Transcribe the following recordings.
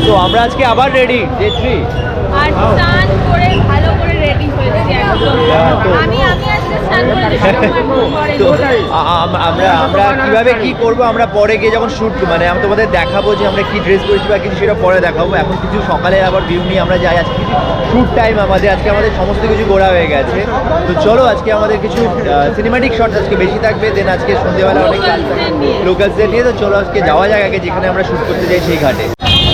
তো আমরা আজকে আবার রেডি ডে থ্রি আর স্নান করে ভালো করে রেডি হয়েছি তো- আমি আমি আজকে স্নান করেছি সেরকম আর তো করেনি। আ- আম- আমরা আমরা কীভাবে কি করব আমরা পরে গিয়ে যখন শুট মানে আমি তোমাদের দেখাবো যে আমরা কি ড্রেস পরেছি বা কিছু সেটা পরে দেখাবো। এখন কিছু সকালে আবার ভিউ নিয়ে আমরা যাই আজকে শুট টাইম আমাদের আজকে আমাদের সমস্ত কিছু ঘোরা হয়ে গেছে। তো চলো আজকে আমাদের কিছু সিনেমাটিক শট আজকে বেশি থাকবে দেন আজকে সন্ধ্যেবেলা অনেক। লোকালসদের নিয়ে। তো চলো আজকে যাওয়া যাক আগে যেখানে আমরা শুট করতে যাই সেই ঘাটে।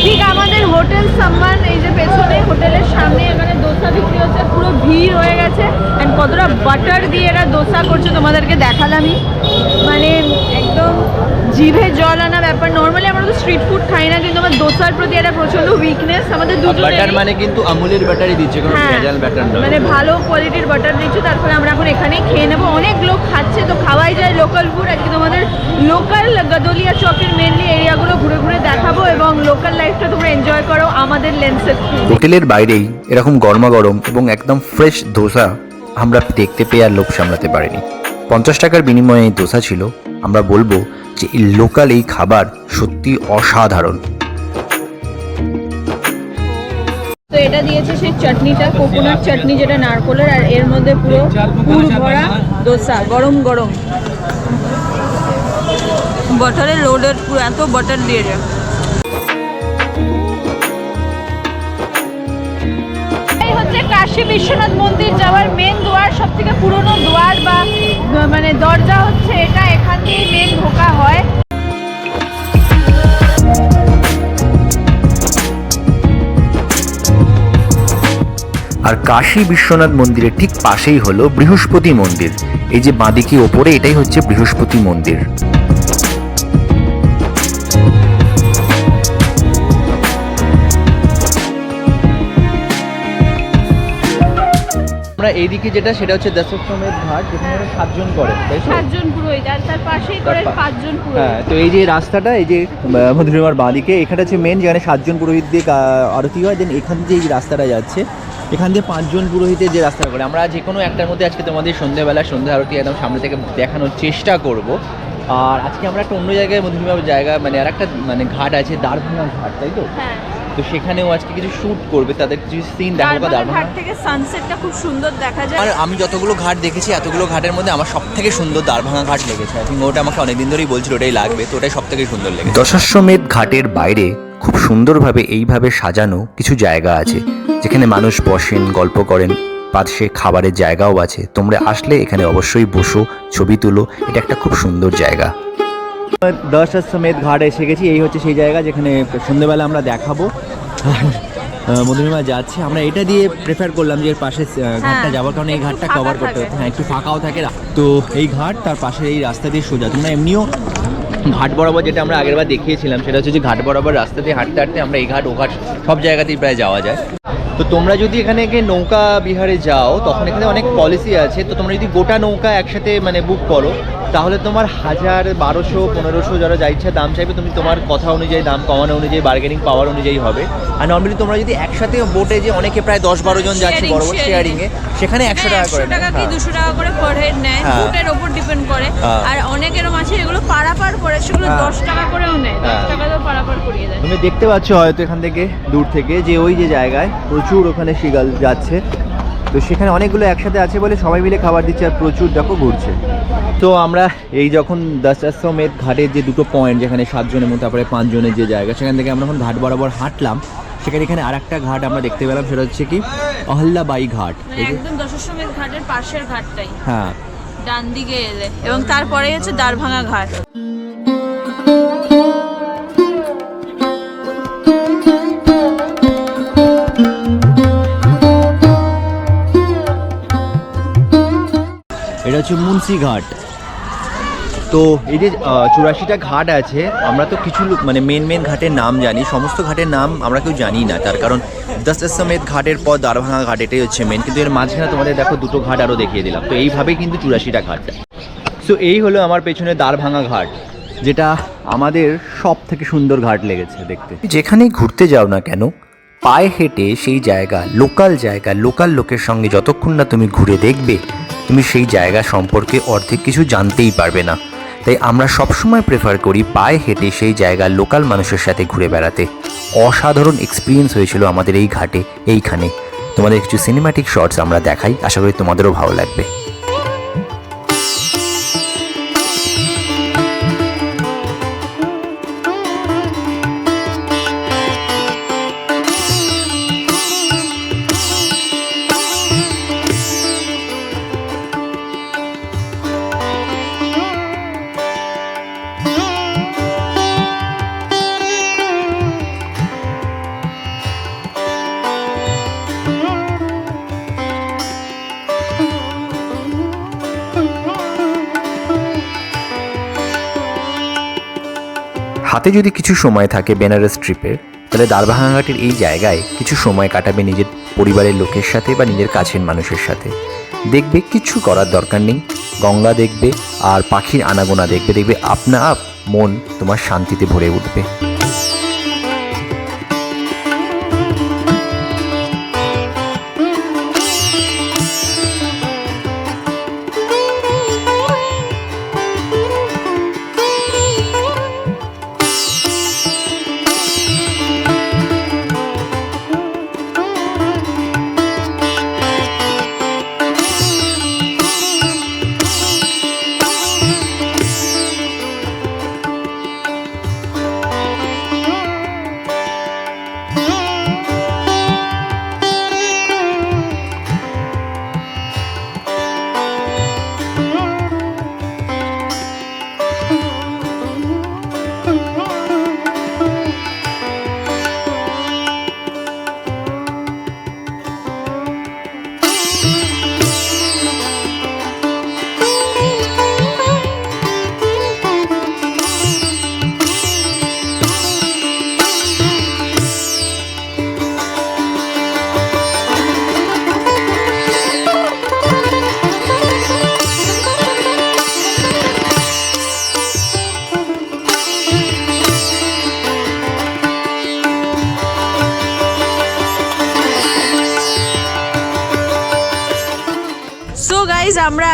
ঠিক আমাদের হোটেল সম্মান এই যে পেছনে হোটেলের সামনে এখানে দোসা বিক্রি হচ্ছে, পুরো ভিড় হয়ে গেছে। অ্যান্ড কতটা বাটার দিয়ে এরা দোসা করছে তোমাদেরকে দেখালামই। মানে একদম জিভে জল আনা ব্যাপার। নর্মালি আমরা তো স্ট্রিট ফুড খাই না কিন্তু আমার দোসার প্রতি একটা প্রচণ্ড উইকনেস আমাদের বাটার মানে কিন্তু আমুলের ব্যাটারি দিচ্ছে কোনো হ্যাঁ ভেজাল ব্যাটার নয় মানে ভালো কোয়ালিটির বাটার দিচ্ছে তারপরে আমরা এখন এখানেই খেয়ে নেব। অনেক লোক খাচ্ছে তো খাওয়াই যায় লোকাল ফুড আজকে তোমাদের লোকাল গদলিয়া চকের মেনলি এরিয়াগুলো ঘুরে ঘুরে দেখাবো এবং লোকাল লাইফটা তোমরা এনজয় করো আমাদের লেন্সের থ্রু হোটেলের বাইরেই এরকম গরমাগরম এবং একদম ফ্রেশ ধোসা আমরা দেখতে পেয়ে আর লোভ সামলাতে পারিনি। পঞ্চাশ টাকার বিনিময়ে এই ধোসা ছিল আমরা বলব যে লোকাল এই খাবার সত্যি অসাধারণ। তো এটা দিয়েছে সেই চাটনিটা কোকোনাট চাটনি যেটা নারকোলের, আর এর মধ্যে পুরো পুর ভরা দোসা, গরম গরম। বটারের পুরো, এত বটার দিয়ে এই কাশী বিশ্বনাথ মন্দির যাওয়ার মেন দুয়ার সব থেকে পুরনো দুয়ার বা মানে দরজা হচ্ছে এটা। এখান দিয়েই মেন ঢোকা হয়। আর কাশী বিশ্বনাথ মন্দিরের ঠিক পাশেই হলো বৃহস্পতি মন্দির। এই যে বাঁদিকে ওপরে, এটাই হচ্ছে বৃহস্পতি মন্দির। আমরা এইদিকে যেটা সেটা হচ্ছে দশমের ঘাট যেখানে সাতজন করে তাই তো? সাতজন পুরোহিত আর তার পাশেই করে পাঁচজন হ্যাঁ তো এই যে রাস্তাটা এই যে মধুরিমার বাঁদিকে এখানে হচ্ছে মেন যেখানে সাতজন পুরোহিত দিয়ে আরতি হয় দেন এখান দিয়ে এই রাস্তাটা যাচ্ছে। এখান দিয়ে পাঁচজন পুরোহিতের যে রাস্তাটা করে আমরা যে কোনো একটার মধ্যে আজকে তোমাদের সন্ধ্যেবেলা সন্ধ্যা আরতি একদম সামনে থেকে দেখানোর চেষ্টা করব। আর আজকে আমরা একটা অন্য জায়গায় মধুরিমার জায়গা মানে আর একটা মানে ঘাট আছে দারভাঙা ঘাট তাই তো? হ্যাঁ। তো সেখানেও আজকে কিছু শ্যুট করবে তাদের কিছু সিন দেখাবো দারভাঙা দারভাঙা ঘাট থেকে সানসেটটা খুব সুন্দর দেখা যায়। আর আমি যতগুলো ঘাট দেখেছি এতগুলো ঘাটের মধ্যে আমার সব থেকে সুন্দর দারভাঙা ঘাট লেগেছে। আই থিঙ্ক ওটা আমাকে অনেকদিন ধরেই বলছিল ওটাই লাগবে তো ওটাই সব থেকে সুন্দর লেগেছে। দশাশ্বমেধ ঘাটের বাইরে খুব সুন্দরভাবে এইভাবে সাজানো কিছু জায়গা আছে যেখানে মানুষ বসেন গল্প করেন পাশে খাবারের জায়গাও আছে। তোমরা আসলে এখানে অবশ্যই বসো ছবি তুলো এটা একটা খুব সুন্দর জায়গা। দশ সমেত ঘাট এসে গেছি। এই হচ্ছে সেই জায়গা যেখানে সন্ধ্যেবেলা আমরা দেখাবো। আর মধুরিমা যাচ্ছে। আমরা এটা দিয়ে প্রেফার করলাম যে এর পাশে ঘাটটা যাওয়ার কারণে এই ঘাটটা কভার করতে। হতো হ্যাঁ একটু ফাঁকাও থাকে। তো এই ঘাট তার পাশে এই রাস্তা দিয়ে সোজা। তোমরা এমনিও ঘাট বরাবর যেটা আমরা আগেরবার দেখিয়েছিলাম সেটা হচ্ছে যে ঘাট বরাবর রাস্তা দিয়ে হাঁটতে হাঁটতে আমরা এই ঘাট ও ঘাট সব জায়গাতেই প্রায় যাওয়া যায়। তো তোমরা যদি এখানে গিয়ে নৌকা বিহারে যাও তখন এখানে অনেক পলিসি আছে। তো তোমরা যদি গোটা নৌকা একসাথে মানে বুক করো তাহলে তোমার হাজার বারোশো পনেরোশো যারা যা ইচ্ছা দাম চাইবে তুমি তোমার কথা অনুযায়ী দাম কমানো অনুযায়ী বার্গেনিং পাওয়ার অনুযায়ী হবে আর নর্মালি তোমরা যদি একসাথে বোটে যে অনেকে প্রায় দশ বারো জন যাচ্ছে বড় বড় শেয়ারিং এ সেখানে একশো টাকা করে টাকা কি হ্যাঁ। দুশো টাকা করে পার হেড নেয়। ফুটের ওপর ডিপেন্ড করে হ্যাঁ। আর অনেকের আছে এগুলো পারাপার করে সেগুলো হ্যাঁ। দশ টাকা করেও নেয় দশ। টাকা তো পারাপার করিয়ে দেয় তুমি দেখতে পাচ্ছ হয়তো এখান থেকে দূর থেকে যে ওই যে জায়গায় প্রচুর ওখানে শিগাল যাচ্ছে তো সেখানে অনেকগুলো একসাথে আছে বলে সবাই মিলে খাবার দিচ্ছে আর প্রচুর দেখো ঘুরছে তো আমরা এই যখন দশাশ্বমেধ ঘাটের যে দুটো পয়েন্ট যেখানে সাতজনের মতো তারপরে পাঁচজনের যে জায়গা সেখান থেকে আমরা যখন ঘাট বরাবর হাঁটলাম সেখানে এখানে আর একটা ঘাট আমরা দেখতে পেলাম সেটা হচ্ছে কি অহল্যাবাই ঘাট। মানে একদম দশাশ্বমেধ ঘাটের পাশের ঘাটটাই। হ্যাঁ। ডান দিকে এলে। এবং তারপরে হচ্ছে দারভাঙা ঘাট। এটা হচ্ছে মুন্সি ঘাট। তো এই যে চুরাশিটা ঘাট আছে, আমরা তো কিছু মানে মেন মেন ঘাটের নাম জানি। সমস্ত ঘাটের নাম আমরা কেউ জানি না, তার কারণ দশ সমেত ঘাটের পর দারভাঙা ঘাট, এটাই হচ্ছে মেন কিন্তু এর মাঝখানে তোমাদের দেখো দুটো ঘাট আরও দেখিয়ে দিলাম। তো এইভাবেই কিন্তু চুরাশিটা ঘাট সো এই হলো আমার পেছনে দারভাঙা ঘাট, যেটা আমাদের সব থেকে সুন্দর ঘাট লেগেছে দেখতে। যেখানেই ঘুরতে যাও না কেন, পায়ে হেঁটে সেই জায়গা, লোকাল জায়গা, লোকাল লোকের সঙ্গে যতক্ষণ না তুমি ঘুরে দেখবে, তুমি সেই জায়গা সম্পর্কে অর্ধেক কিছু জানতেই পারবে না। তাই আমরা সবসময় প্রেফার করি পায়ে হেঁটে সেই জায়গার লোকাল মানুষের সাথে ঘুরে বেড়াতে। অসাধারণ এক্সপিরিয়েন্স হয়েছিল আমাদের এই ঘাটে, এইখানে। তোমাদের কিছু সিনেমাটিক শর্টস আমরা দেখাই, আশা করি তোমাদেরও ভালো লাগবে। হাতে যদি কিছু সময় থাকে বেনারস ট্রিপের, তাহলে দারবাহাঙ্গাটির এই জায়গায় কিছু সময় কাটাবে নিজের পরিবারের লোকের সাথে বা নিজের কাছের মানুষের সাথে। দেখবে কিছু করার দরকার নেই, গঙ্গা দেখবে আর পাখির আনাগোনা দেখবে দেখবে আপনা আপ মন তোমার শান্তিতে ভরে উঠবে।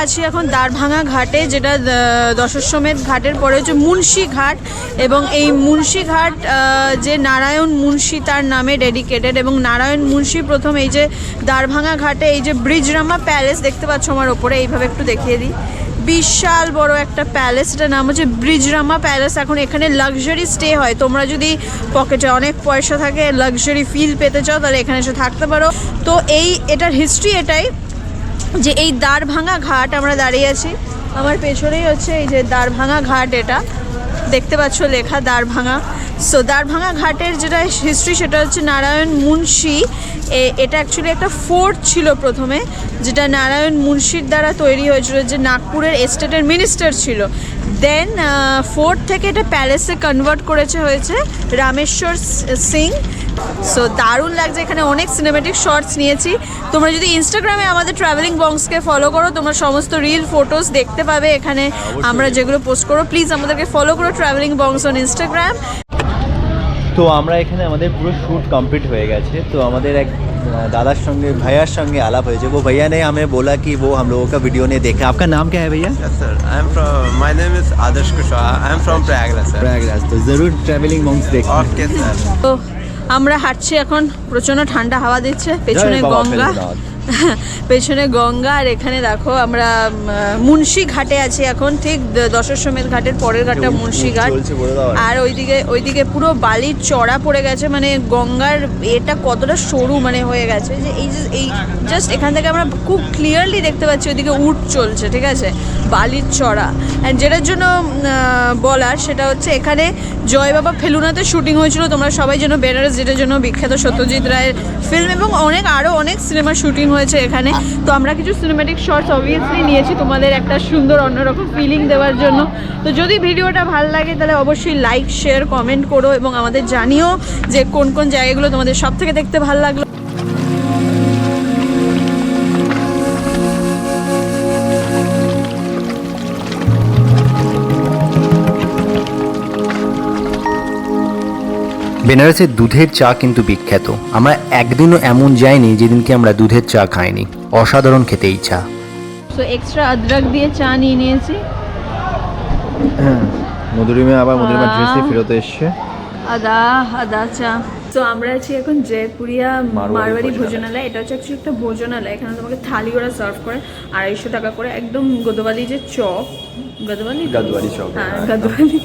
আছি এখন দ্বারভাঙা ঘাটে, যেটা দশাশ্বমেধ ঘাটের পরে হচ্ছে মুন্সি ঘাট এবং এই মুন্সি ঘাট যে নারায়ণ মুন্সি তার নামে ডেডিকেটেড এবং নারায়ণ মুন্সি প্রথম এই যে দ্বারভাঙা ঘাটে এই যে ব্রিজরামা প্যালেস দেখতে পাচ্ছ আমার ওপরে, এইভাবে একটু দেখিয়ে দিই। বিশাল বড় একটা প্যালেস এটার নাম হচ্ছে ব্রিজরামা প্যালেস এখন এখানে লাক্সারি স্টে হয়। তোমরা যদি পকেটে অনেক পয়সা থাকে লাক্সারি ফিল পেতে চাও, তাহলে এখানে এসে থাকতে পারো। তো এই, এটার হিস্ট্রি এটাই। যে এই দ্বারভাঙা ঘাট আমরা দাঁড়িয়ে আছি। আমার পেছনেই হচ্ছে এই যে দ্বারভাঙা ঘাট এটা। দেখতে পাচ্ছ লেখা দ্বারভাঙা সো দ্বারভাঙা ঘাটের যেটা হিস্ট্রি সেটা হচ্ছে নারায়ণ মুন্সি। এটা অ্যাকচুয়ালি একটা ফোর্ট ছিল প্রথমে, যেটা নারায়ণ মুন্সির দ্বারা তৈরি হয়েছিল, যে নাগপুরের এস্টেটের মিনিস্টার ছিল। দেন ফোর্ট থেকে এটা প্যালেসে কনভার্ট করেছে হয়েছে রামেশ্বর সিং সো। দারুণ লাগছে এখানে অনেক সিনেমেটিক শর্টস নিয়েছি। তোমরা যদি ইনস্টাগ্রামে আমাদের ট্রাভেলিং বংসকে ফলো করো তোমরা সমস্ত রিল ফটোস দেখতে পাবে এখানে। আমরা যেগুলো পোস্ট করো প্লিজ আমাদেরকে ফলো করো ট্রাভেলিং বংস অন ইনস্টাগ্রাম তো আমরা এখানে আমাদের পুরো শ্যুট কমপ্লিট হয়ে গেছে। তো আমাদের এক আহ, दादार संगे भैया संगे आलाप হয়েছে वो भैया ने हमें बोला कि वो हम लोगों का वीडियो ने देखा आपका नाम क्या है भैया Yes, sir. I'm from. My name is Adarsh Kushwaha. I'm from Prayagraj, sir. Prayagraj तो ज़रूर ट्रैवलिंग मॉन्क्स देखना Okay, sir. আমরা হাঁটছি এখন প্রচণ্ড ঠান্ডা হাওয়া দিচ্ছে পেছনে গঙ্গা। পেছনে গঙ্গা আর এখানে দেখো আমরা মুন্সি ঘাটে আছি এখন ঠিক দশাশ্বমেধ ঘাটের পরের ঘাটটা মুন্সি ঘাট। আর। ওইদিকে ওইদিকে পুরো বালির চড়া পড়ে গেছে মানে গঙ্গার এটা কতটা সরু মানে হয়ে গেছে যে এই যে এই জাস্ট এখান থেকে আমরা খুব ক্লিয়ারলি দেখতে পাচ্ছি ওইদিকে উট চলছে ঠিক আছে? বালির চড়া। অ্যান্ড যেটার জন্য বলার সেটা হচ্ছে এখানে জয় বাবা ফেলুনাতে শুটিং হয়েছিল তোমরা সবাই যেন বেনারস যেটার জন্য বিখ্যাত সত্যজিৎ রায়ের ফিল্ম এবং অনেক আরও অনেক সিনেমা শুটিং হয়েছে এখানে। তো আমরা কিছু সিনেমেটিক শর্টস অবভিয়াসলি নিয়েছি তোমাদের একটা সুন্দর, অন্যরকম ফিলিং দেওয়ার জন্য। তো যদি ভিডিওটা ভালো লাগে, তাহলে অবশ্যই লাইক শেয়ার কমেন্ট করো এবং আমাদের জানিও যে কোন কোন জায়গাগুলো তোমাদের সব থেকে দেখতে ভালো লাগল। বেনারসের দুধের চা কিন্তু বিখ্যাত। আমরা একদিনও এমন যাইনি যেদিনকে আমরা দুধের চা খাইনি। অসাধারণ খেতে এই চা। সো এক্সট্রা আদরক দিয়ে চা নিয়ে নিয়েছি। মধুরিমা আবার মধুরিমা। ড্রেসে ফেরত এসছে। আদা আদা চা। তো আমরা আছি এখন জয়পুরিয়া মারওয়াড়ি ভোজনালয়। এটা হচ্ছে অ্যাকচুয়ালি একটা ভোজনালয়। এখানে তোমাকে থালি ওরা সার্ভ করে। আড়াইশো টাকা করে। একদম গদবালি যে চপ। গদবালি গাদওয়ালি চপ, হ্যাঁ হ্যাঁ, গাদওয়ালি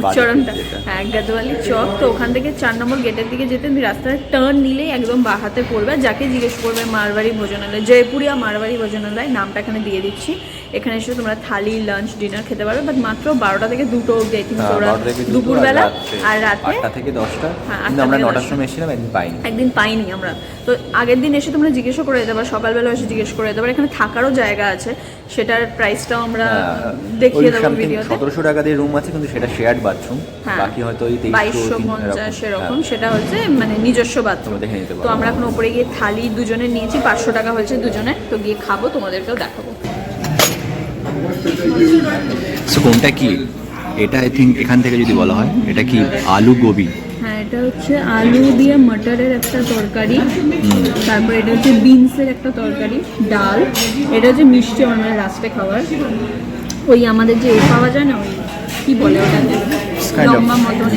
উচ্চারণটা। হ্যাঁ গাদওয়ালি চক তো ওখান থেকে চার নম্বর গেটের দিকে যেতে তুমি রাস্তায় টার্ন নিলেই একদম বাহাতে পড়বে। যাকে জিজ্ঞেস করবে মারবাড়ি ভোজনালয় জয়পুরিয়া মারবাড়ি ভোজনালয় নামটা এখানে দিয়ে দিচ্ছি। এখানে এসে তোমরা থালি লাঞ্চ ডিনার খেতে পারবে বাট মাত্র বারোটা থেকে দুটো অব্দি আই থিঙ্ক হ্যাঁ, ওরা দুপুরবেলা আর রাতে? আটটা থেকে দশটা। হ্যাঁ, আমরা নটার সময় এসেছিলাম একদিন পাইনি। একদিন পাইনি আমরা। তো আগের দিন এসে তোমরা জিজ্ঞেসও করে যেতে পারো সকালবেলা এসে জিজ্ঞেস করে যেতে পারো। এখানে থাকারও জায়গা আছে সেটার প্রাইসটাও আমরা দেখিয়ে দেবো ভিডিওতে সতেরোশো টাকা দিয়ে রুম আছে কিন্তু সেটা শেয়ার্ড বাথরুম হ্যাঁ। বাকি হয়তো ওই বাইশশো পঞ্চাশ এরকম। হ্যাঁ। সেটা হচ্ছে মানে নিজস্ব বাথরুম। তো আমরা এখন ওপরে গিয়ে থালি দুজনে নিয়েছি পাঁচশো টাকা হয়েছে দুজনে তো গিয়ে খাব তোমাদেরকেও দেখাবো। So, কোনটা কি? এটা আই থিঙ্ক এখান থেকে যদি বলা হয় এটা কি আলু গোবি? হ্যাঁ এটা হচ্ছে আলু দিয়ে মটরের একটা তরকারি। তারপর এটা হচ্ছে বিনসের একটা তরকারি ডাল। এটা হচ্ছে মিষ্টি মানে লাস্টে খাবার ওই আমাদের যে পাওয়া যায় না ওই কি বলে ওটাকে? লম্বা মতন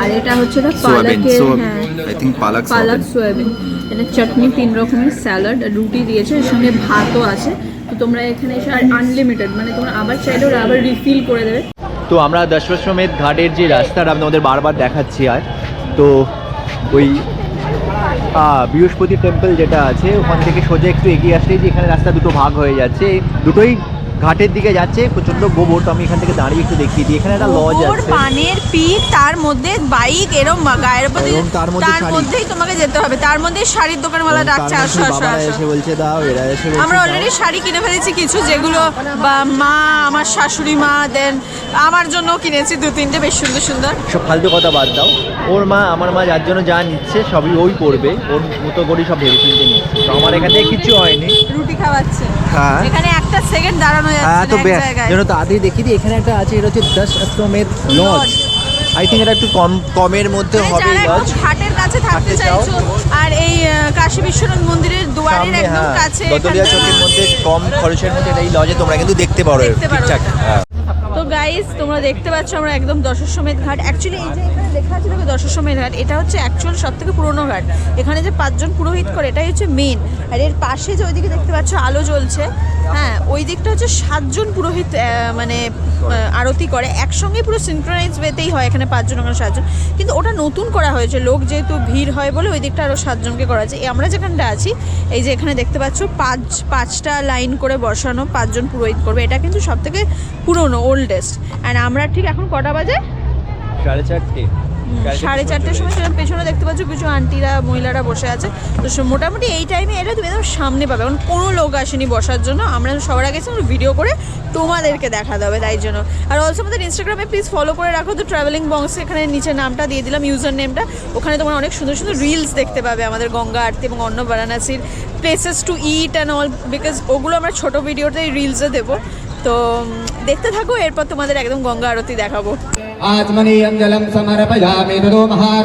আর এটা হচ্ছে এটা সোয়াবিন পালাকের সো হ্যাঁ। I think palak palak soybean এটা চাটনি তিন রকমের স্যালাড রুটি দিয়েছে। এর সঙ্গে ভাতও আছে। তো তোমরা এখানে এসে আনলিমিটেড মানে তোমরা আবার চাইলে ওরা আবার রিফিল করে দেবে। তো আমরা দশমের ঘাটের যে রাস্তাটা আপনাদের বারবার দেখাচ্ছি আর, তো ওই বৃহস্পতি টেম্পল যেটা আছে, ওখান থেকে সোজা একটু এগিয়ে আসলেই যে এখানে রাস্তা দুটো ভাগ হয়ে যাচ্ছে। দুটোই ঘাটের দিকে যাচ্ছে প্রচণ্ড গোবর তো আমি এখান থেকে দাঁড়িয়ে একটু দেখিয়ে দিই। এখানে একটা লজ আছে। পানের পিক তার মধ্যে বাইক এরম গায়ের উপর তার মধ্যে তার মধ্যেই তোমাকে যেতে হবে। তার মধ্যে শাড়ির দোকানওয়ালা ডাকছে আসো আসো এসে বলছে দাও এরা এসে বলছে আমরা অলরেডি শাড়ি কিনে ফেলেছি কিছু যেগুলো বা মা আমার শাশুড়ি মা দেন আমার জন্য কিনেছি দু তিনটে বেশ সুন্দর সুন্দর। সব ফালতু কথা বাদ দাও। ওর মা আমার মা যার জন্য যা নিচ্ছে সবই ওই করবে। ওর মতো করে সব ভেবে চিনতে নিচ্ছে। তো আমার এখান থেকে কিছু হয়নি। রুটি খাওয়াচ্ছে। হ্যাঁ। একটা সেকেন্ড দাঁড়ানো হ্যাঁ যাচ্ছে তো বে- জায়গায়। যেন তাড়াতাড়ি দেখিয়ে দিই এখানে একটা আছে এটা হচ্ছে দশ অষ্টমের লজ। আই থিঙ্ক এটা একটু কম কমের মধ্যে মানে হবে লজ। ঘাটের কাছে থাকতে চাইছো আর এই কাশী বিশ্বনাথ মন্দিরের দুয়ারের একদম হ্যাঁ। কাছে এখানটা- চকের মধ্যে কম খরচের মধ্যে এটা এই লজে তোমরা কিন্তু দেখতে পারো ঠিকঠাক হ্যাঁ। তো গাইস তোমরা দেখতে পাচ্ছ আমরা একদম দশশ্বমেধ ঘাট। অ্যাকচুয়ালি এই যে লেখা আছে দেখো দশশ্বমেধ ঘাট, এটা হচ্ছে অ্যাকচুয়াল সব থেকে পুরোনো ঘাট। এখানে যে পাঁচজন পুরোহিত করে, এটাই হচ্ছে মেন আর এর পাশে যে ওইদিকে দেখতে পাচ্ছ আলো জ্বলছে হ্যাঁ ওই দিকটা হচ্ছে সাতজন পুরোহিত মানে আরতি করে। একসঙ্গে পুরো সিনক্রোনাইজ ওয়েতেই হয় এখানে পাঁচজন ওখানে সাতজন। কিন্তু ওটা নতুন করা হয়েছে, লোক যেহেতু ভিড় হয় বলে ওই দিকটা আরও সাতজনকে করা আছে। আমরা যেখানটা আছি, এই যে এখানে দেখতে পাচ্ছ পাঁচ, পাঁচটা লাইন করে বসানো, পাঁচজন পুরোহিত করবে। এটা কিন্তু সব থেকে পুরোনো ওল্ডেস্ট অ্যান্ড আমরা ঠিক এখন কটা বাজে? সাড়ে চারটে। সাড়ে চারটের সময় সেরকম পেছনে দেখতে পাচ্ছ কিছু আন্টিরা মহিলারা বসে আছে। তো মোটামুটি এই টাইমে এলে তুমি একদম সামনে পাবে। কারণ কোনো লোক আসেনি বসার জন্য। আমরা সবার আগে ভিডিও করে তোমাদেরকে দেখা দেবে তাই জন্য। আর অলসো আমাদের ইনস্টাগ্রামে প্লিজ ফলো করে রাখো। তো ট্রাভেলিং বংস এখানে নিচে নামটা দিয়ে দিলাম ইউজার নেমটা ওখানে তোমরা অনেক সুন্দর সুন্দর রিলস দেখতে পাবে আমাদের গঙ্গা আরতি এবং অন্য বারাণসীর places to eat and all because ওগুলো আমরা ছোটো ভিডিওতে রিলসে দেবো। তো দেখতে থাকো এরপর তোমাদের একদম গঙ্গা আরতি দেখাবো। আত্মনীয়ম জলম সমর্পয়ামি নরো মহার।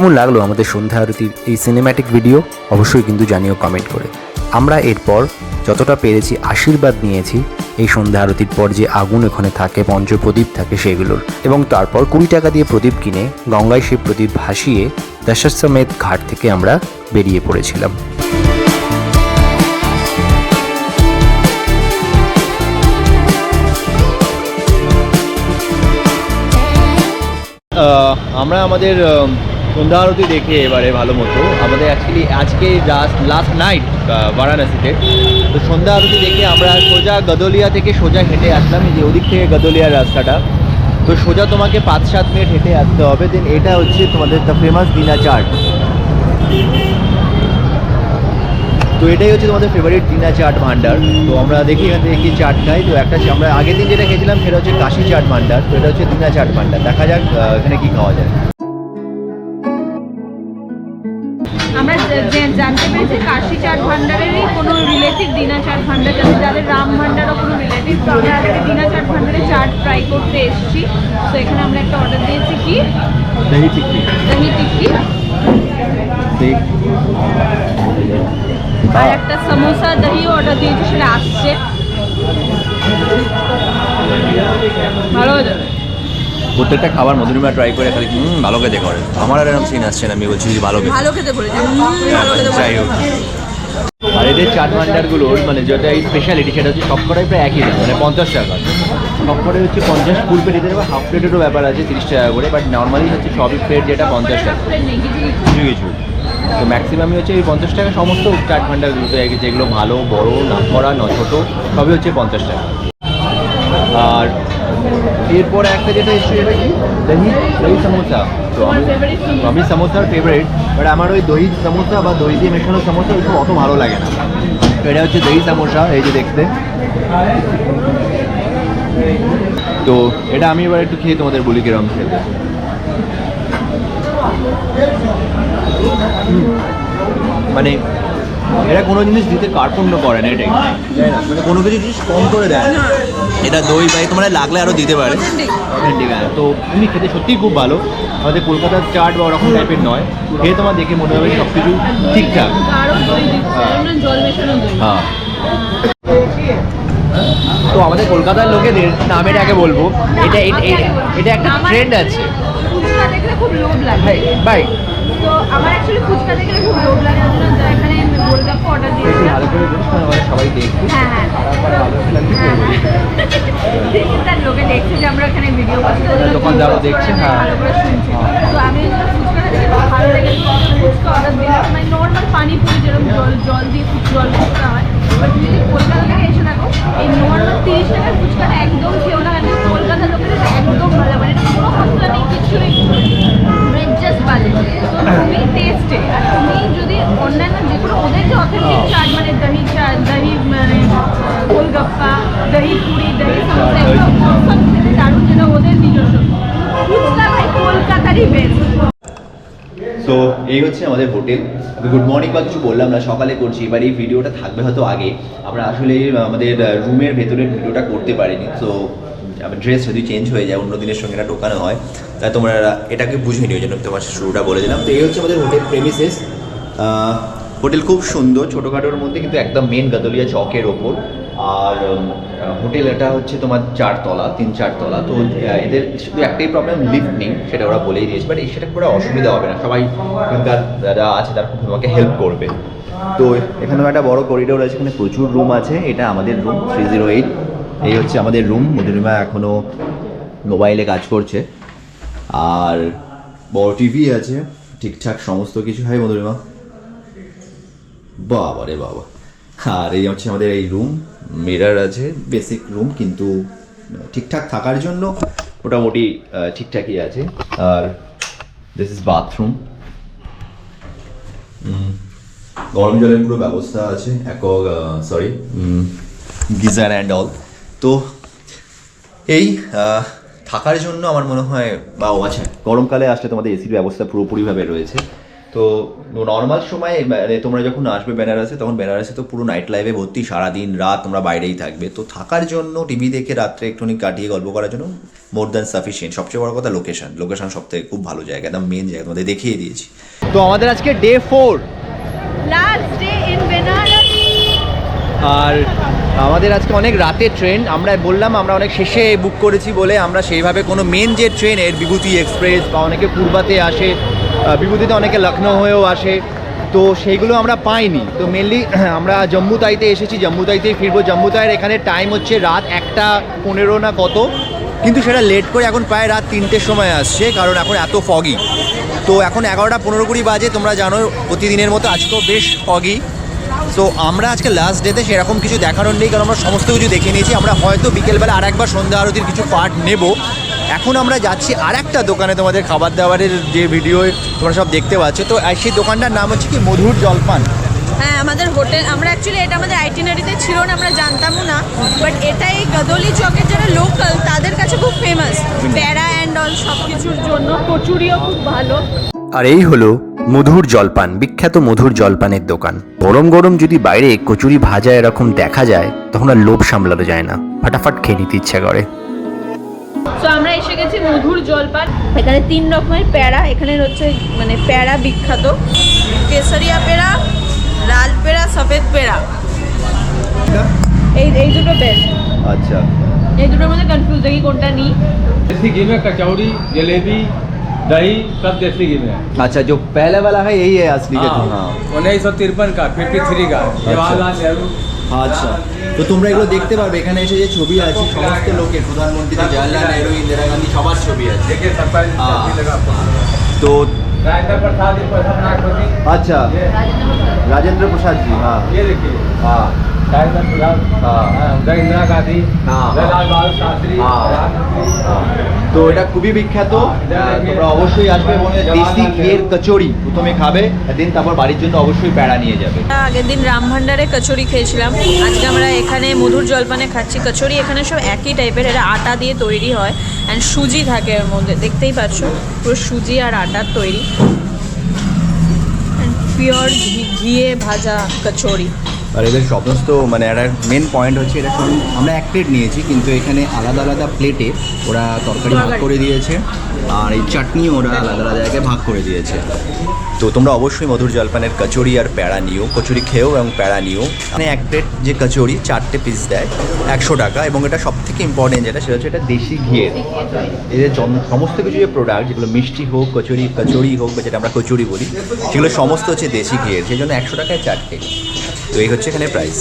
কেমন লাগল আমাদের সন্ধ্যা আরতির এই সিনেম্যাটিক ভিডিও অবশ্যই কিন্তু জানিও কমেন্ট করে। আমরা এরপর যতটা পেরেছি আশীর্বাদ নিয়েছি, এই সন্ধ্যা আরতির পর যে আগুন ওখানে থাকে, পঞ্চপ্রদীপ থাকে সেগুলোর। এবং তারপর কুড়ি টাকা দিয়ে প্রদীপ কিনে গঙ্গায় সেই প্রদীপ ভাসিয়ে দশাশ্বমেধ ঘাট থেকে আমরা বেরিয়ে পড়েছিলাম। আমরা আমাদের সন্ধ্যা আরতি দেখে এবারে ভালো মতো। আমাদের অ্যাকচুয়ালি আজকে লাস্ট নাইট বারাণসীতে। তো সন্ধ্যা আরতি দেখে আমরা সোজা গদলিয়া থেকে সোজা হেঁটে আসলাম যে ওদিক থেকে গদলিয়ার রাস্তাটা। তো সোজা তোমাকে পাঁচ, সাত মিনিট হেঁটে আসতে হবে দেন এটা হচ্ছে তোমাদের দ্য ফেমাস দিনা চাট তো এটাই হচ্ছে তোমাদের ফেভারিট দিনা চাট ভান্ডার তো আমরা দেখি এখান থেকে কি চাট খাই। তো একটা আমরা আগের দিন যেটা খেয়েছিলাম, সেটা হচ্ছে কাশি চাট ভান্ডার তো এটা হচ্ছে দিনা চাট ভান্ডার দেখা যাক এখানে কি খাওয়া যায়। জানতে পেরেছি কাশি চাট ভান্ডারেরই কোনো রিলেটিভ দিনা চাট ভান্ডার যাদের যাদের রাম ভান্ডারও কোনো রিলেটিভ তো আমরা আজকে দিনা চাট ভান্ডারে চাট ট্রাই করতে এসেছি। তো এখানে আমরা একটা অর্ডার দিয়েছি কি? দহি টিক্কি। দহি টিক্কি। আর একটা সমোসা দহিও অর্ডার দিয়েছি সেটা আসছে। ভালো হয়ে যাবে। প্রত্যেকটা খাবার মধুরিমা ট্রাই করে খালি হুম ভালো খেতে করে। আমার আর এরকম সিন আসছে না আমি বলছি যে ভালো ভালো খেতে বলেছি। ভালো খেতে যাই হোক। আর এদের চাট ভান্ডারগুলোর মানে যেটা এই স্পেশালিটি সেটা হচ্ছে সবকটাই প্রায় একই দাম মানে পঞ্চাশ টাকা। সবকটাই হচ্ছে পঞ্চাশ ফুল প্লেট এদের হাফ প্লেটেরও ব্যাপার আছে তিরিশ টাকা করে বাট নর্মালি হচ্ছে সবই প্লেট যেটা পঞ্চাশ টাকা। কিছু কিছু। তো ম্যাক্সিমামই হচ্ছে এই পঞ্চাশ টাকা সমস্ত চাট ভান্ডারগুলোতে যেগুলো ভালো বড় না করা না ছোটো সবই হচ্ছে পঞ্চাশ টাকা। আর এরপরে একটা যেটা এসছে এটা কি? দহি দহি সমোসা। তো আমি সমোসা? আমি সমোসার ফেভারিট বাট আমার ওই দহি সমোসা বা দই দিয়ে মেশানো সমোসা ওইসব অত ভালো লাগে না। তো এটা হচ্ছে দহি সমোসা এই যে দেখতে। তো এটা আমি এবার একটু খেয়ে তোমাদের বলি কীরকম খেতে। মানে এরা কোনো জিনিস দিতে কার্পণ্য করে না এটাই। তাই না মানে কোনো কিছু জিনিস কম করে দেয় না। এটা দই বাই তোমরা লাগলে আরও দিতে পারে। হ্যাঁ। তো এমনি খেতে সত্যিই খুব ভালো। আমাদের কলকাতার চাট বা ওরকম টাইপের নয়। খেয়ে তোমার দেখে মনে হবে সব কিছু ঠিকঠাক। দই হ্যাঁ। তো আমাদের কলকাতার লোকেদের নামের আগে বলব এটা এটা- একটা ট্রেন্ড আছে। ফুচকা তো আমার অ্যাকচুয়ালি ফুচকা দেখলে খুব লোভ লাগে ওই জন্য এখানে গোলগাপ্পা অর্ডার ভালো করে সবাই দেখবে হ্যাঁ হ্যাঁ। তারপরে ভালো করে হ্যাঁ হ্যাঁ। তার লোকে দেখছে যে আমরা এখানে ভিডিও করছি দোকানদারও দেখছে, হ্যাঁ। তো আমি ফুচকাটা দেখে ভালো লেগে ফুচকা অর্ডার দিলাম। মানে নর্মাল পানিপুরি যেরকম জল জল দিয়ে ফুচ- জল ফুচকা হয়। বাট তুমি যদি কলকাতা থেকে এসে থাকো এই নর্মাল তিরিশ টাকার ফুচকাটা একদম খেও না কলকাতার লোকেদের একদম ভালো মানে কোনো মশলা নেই কিছুই জাস্ট বাজে। তুমি টেস্টে আর তুমি যদি অন্যান্য যে কোনো ওদের যে অথেন্টিক চাট মানে দহি চাট দহি মানে গোলগাপ্পা দহি পুরি দহি সমোসা এগুলো সব খেতে দারুণ যেটা ওদের নিজস্ব। ফুচকা ভাই কলকাতারই বেস্ট তো এই হচ্ছে আমাদের হোটেল। গুড মর্নিং বা কিছু বললাম না সকালে করছি। এবার এই ভিডিওটা থাকবে হয়তো আগে। আমরা আসলে আমাদের রুমের ভেতরের ভিডিওটা করতে পারিনি। তো আমার ড্রেস যদি চেঞ্জ হয়ে যায়, অন্য দিনের সঙ্গে এটা ঢোকানো হয় তাই তোমরা এটাকে বুঝে নিও জন্য তোমার শুরুটা বলে দিলাম। তো এই হচ্ছে আমাদের হোটেল প্রেমিসেস হোটেল খুব সুন্দর, ছোটোখাটোর মধ্যে কিন্তু একদম মেন গাদলিয়া চকের ওপর। আর হোটেল এটা হচ্ছে তোমার চারতলা তিন চারতলা তো এদের শুধু একটাই প্রবলেম লিফট নেই, সেটা ওরা বলেই দিয়েছে। বাট সেটা করে অসুবিধা হবে না। সবাই যারা আছে, তারা খুব তোমাকে হেল্প করবে। তো, এখানেও একটা বড় করিডোর আছে, এখানে প্রচুর রুম আছে। এটা আমাদের রুম থ্রি জিরো এইট এই হচ্ছে আমাদের রুম মধুরিমা এখনও মোবাইলে কাজ করছে। আর বড় টিভি আছে। ঠিকঠাক সমস্ত কিছু হয় মধুরিমা বাবা রে বাবা। আর এই হচ্ছে আমাদের এই রুম মিরার আছে বেসিক রুম কিন্তু ঠিকঠাক থাকার জন্য মোটামুটি ঠিকঠাকই আছে। আর দিস ইজ বাথরুম গরম জলের পুরো ব্যবস্থা আছে। একক সরি গিজার অ্যান্ড অল তো এই থাকার জন্য আমার মনে হয় বা ও আচ্ছা গরমকালে আসলে তোমাদের এসির ব্যবস্থা পুরোপুরিভাবে রয়েছে। তো নর্মাল সময় মানে তোমরা যখন আসবে বেনারসে তখন বেনারসে তো পুরো নাইট লাইফে ভর্তি সারাদিন রাত তোমরা বাইরেই থাকবে। তো থাকার জন্য টিভি দেখে রাত্রে একটুখানি কাটিয়ে গল্প করার জন্য মোর দ্যান সাফিসিয়েন্ট সবচেয়ে বড় কথা লোকেশন লোকেশন সব থেকে খুব ভালো জায়গা একদম মেন জায়গা তোমাদের দেখিয়ে দিয়েছি। তো আমাদের আজকে day four last day in Benaras আর আমাদের আজকে অনেক রাতের ট্রেন আমরা বললাম আমরা অনেক শেষে বুক করেছি বলে আমরা সেইভাবে কোনো মেন যে ট্রেনের বিভূতি এক্সপ্রেস বা অনেকে পূর্বাতে আসে বিভূতিতে অনেকে লখনৌ হয়েও আসে, তো সেইগুলো আমরা পাইনি। তো মেনলি আমরা জম্মু তাইতে এসেছি, জম্মু তাইতেই ফিরবো। জম্মু তাইয়ের এখানে টাইম হচ্ছে রাত একটা পনেরো না কত, কিন্তু সেটা লেট করে এখন প্রায় রাত তিনটের সময় আসছে, কারণ এখন এত ফগি তো এখন এগারোটা পনেরো কুড়ি বাজে, তোমরা জানো, প্রতিদিনের মতো আজকেও বেশ ফগি সো আমরা আজকে লাস্ট ডেতে সেরকম কিছু দেখানোর নেই কারণ আমরা সমস্ত কিছু দেখে নিয়েছি। আমরা হয়তো বিকেলবেলা আর একবার সন্ধ্যা আরতির কিছু পার্ট নেব। এখন আমরা যাচ্ছি আর একটা দোকানে তোমাদের খাবার দাবারের যে ভিডিও তোমরা সব দেখতে পাচ্ছ। তো সেই দোকানটার নাম হচ্ছে কি? মধুর জলপান। হ্যাঁ আমাদের হোটেল আমরা অ্যাকচুয়ালি এটা আমাদের আইটিনারিতে ছিল না আমরা জানতামও না। বাট এটা এই গদলি চকের যারা লোকাল তাদের কাছে খুব ফেমাস প্যারা অ্যান্ড অল সব কিছুর জন্য। কচুরিও খুব ভালো। আর এই হলো মধুর জলপান বিখ্যাত মধুর জলপানের দোকান। গরম গরম যদি বাইরে কচুরি ভাজা এরকম দেখা যায় তখন আর লোভ সামলানো যায় না। ফাটাফাট খেয়ে নিতে ইচ্ছা করে। তো আমরা এসে গেছি মধুর জলপান। এখানে তিন রকমের প্যাড়া এখানে হচ্ছে মানে প্যাড়া বিখ্যাত। কেসারিয়া পেড়া লাল পেড়া সফেদ প্যাড়া এই এই দুটো বেস্ট আচ্ছা। এই দুটোর মধ্যে কনফিউজ দেখি কোনটা নিই। গেমে জলেবি दही सब देसी घी में है আচ্ছা जो पहले वाला है यही है असली का हाँ उन्नीस सौ तिरपन का फिफ्टी थ्री का जवाहरलाल नेहरू আচ্ছা তো তোমরা এগুলো দেখতে পারবে এখানে এসে যে ছবি আছে সমস্ত লোকের প্রধানমন্ত্রী জওয়াহরলাল নেহরু ইন্দিরা গান্ধী সবার ছবি আছে देखिए सरपंच हाँ। सेल्फी लगा তো राजेंद्र प्रसाद जी प्रधानमंत्री আচ্ছা রাজেন্দ্র প্রসাদ জি হ্যাঁ ये देखिए হ্যাঁ राजेंद्र प्रसाद हाँ। তো এটা খুবই বিখ্যাত। তোমরা অবশ্যই আসবে এবং দেশি ঘের কচুরি প্রথমে খাবে দিন তারপর বাড়ির জন্য অবশ্যই বেড়া নিয়ে যাবে। আগের দিন রাম ভান্ডারে কচুরি খেয়েছিলাম। আজকে আমরা এখানে মধুর জলপানে খাচ্ছি। কচুরি এখানে সব একই টাইপের এটা আটা দিয়ে তৈরি হয়। অ্যান্ড সুজি থাকে এর মধ্যে, দেখতেই পাচ্ছ? পুরো সুজি আর আটার তৈরি। পিওর ঘি, ঘিয়ে ভাজা কচুরি। আর এদের সমস্ত মানে একটা মেন পয়েন্ট হচ্ছে এটা আমরা এক প্লেট নিয়েছি, কিন্তু এখানে আলাদা আলাদা প্লেটে ওরা তরকারি ভাগ করে দিয়েছে, আর এই চাটনিও ওরা আলাদা আলাদা জায়গায় ভাগ করে দিয়েছে। তো তোমরা অবশ্যই মধুর জলপানের কচুরি আর প্যাড়া নিও, কচুরি খেয়েও এবং প্যাড়া নিও। মানে এক প্লেট যে কচুরি চারটে পিস দেয়, একশো টাকা এবং এটা সব থেকে ইম্পর্টেন্ট যেটা, সেটা হচ্ছে এটা দেশি ঘিয়ের। এদের সমস্ত কিছু যে প্রোডাক্ট যেগুলো মিষ্টি হোক, কচুরি কচুরি হোক বা যেটা আমরা কচুরি বলি, সেগুলো সমস্ত হচ্ছে দেশি ঘিয়ের, সেই জন্য একশো টাকায় চারটে। তো এই হচ্ছে এখানে প্রাইস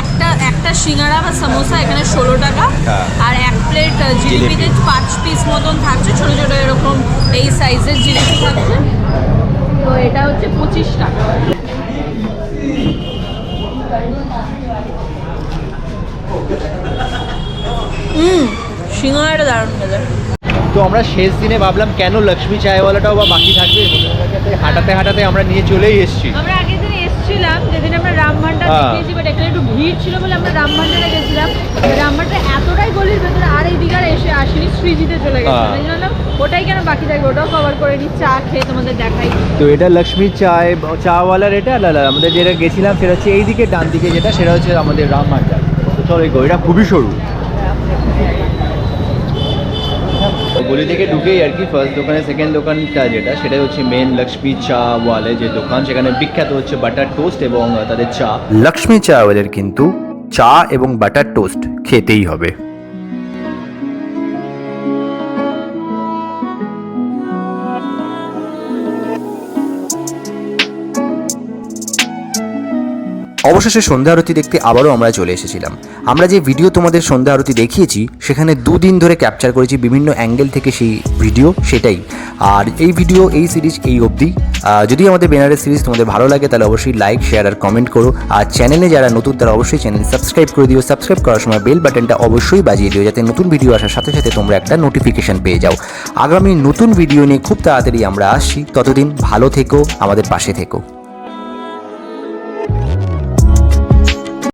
একটা একটা সিঙ্গারা বা সামোসা এখানে ষোলো টাকা। হ্যাঁ। আর এক প্লেট জিলিপিতে পাঁচ পিস মতন থাকছে ছোটো ছোটো এরকম এই সাইজের জিলিপি থাকছে। তো এটা হচ্ছে পঁচিশ টাকা। হুম সিঙ্গারাটা দারুণ তো আমরা শেষ দিনে ভাবলাম কেন লক্ষ্মী চায়ওয়ালাটাও বা বাকি থাকবে? হাঁটাতে হাঁটাতে আমরা নিয়ে চলেই এসেছি। আমরা হ্যাঁ। দেখেছি বাট এখানে একটু ভিড় ছিল বলে আমরা গেছিলাম। এতটাই গলির ভেতরে আর এই দিকে আর এসে আসিনি শ্রীজিতে চলে গেছিলাম হ্যাঁ। এই জন্য ওটাই কেন বাকি থাকবে ওটাও কভার করে নিই চা খেয়ে তোমাদের দেখাই। তো এটা লক্ষ্মী চায় চাওয়ালার এটা আমাদের যেটা গেছিলাম সেটা হচ্ছে এইদিকে ডান দিকে যেটা সেটা হচ্ছে আমাদের চলো এই গো, এটা খুবই সরু তো গলি থেকে ঢুকেই আর কি ফার্স্ট দোকানে সেকেন্ড দোকানটা যেটা, সেটাই হচ্ছে মেন লক্ষ্মী চা ওয়ালে যে দোকান, সেখানে বিখ্যাত হচ্ছে বাটার টোস্ট এবং তাদের চা। লক্ষ্মী চা ওয়ালের কিন্তু চা এবং বাটার টোস্ট খেতেই হবে। অবশেষে সন্ধ্যা আরতি দেখতে আবারও আমরা চলে এসেছিলাম। আমরা যে ভিডিও তোমাদের সন্ধ্যা আরতি দেখিয়েছি, সেখানে দুদিন ধরে ক্যাপচার করেছি বিভিন্ন অ্যাঙ্গেল থেকে সেই ভিডিও সেটাই। আর এই ভিডিও এই সিরিজ এই অবধি। যদি আমাদের বেনারের সিরিজ তোমাদের ভালো লাগে, তাহলে অবশ্যই লাইক শেয়ার আর কমেন্ট করো। আর চ্যানেলে যারা নতুন, তারা অবশ্যই চ্যানেল সাবস্ক্রাইব করে দিও। সাবস্ক্রাইব করার সময় বেল বাটনটা অবশ্যই বাজিয়ে দিও, যাতে নতুন ভিডিও আসার সাথে সাথে তোমরা একটা নোটিফিকেশন পেয়ে যাও। আগামী নতুন ভিডিও নিয়ে খুব তাড়াতাড়ি আমরা আসছি। ততদিন ভালো থেকো, আমাদের পাশে থেকো।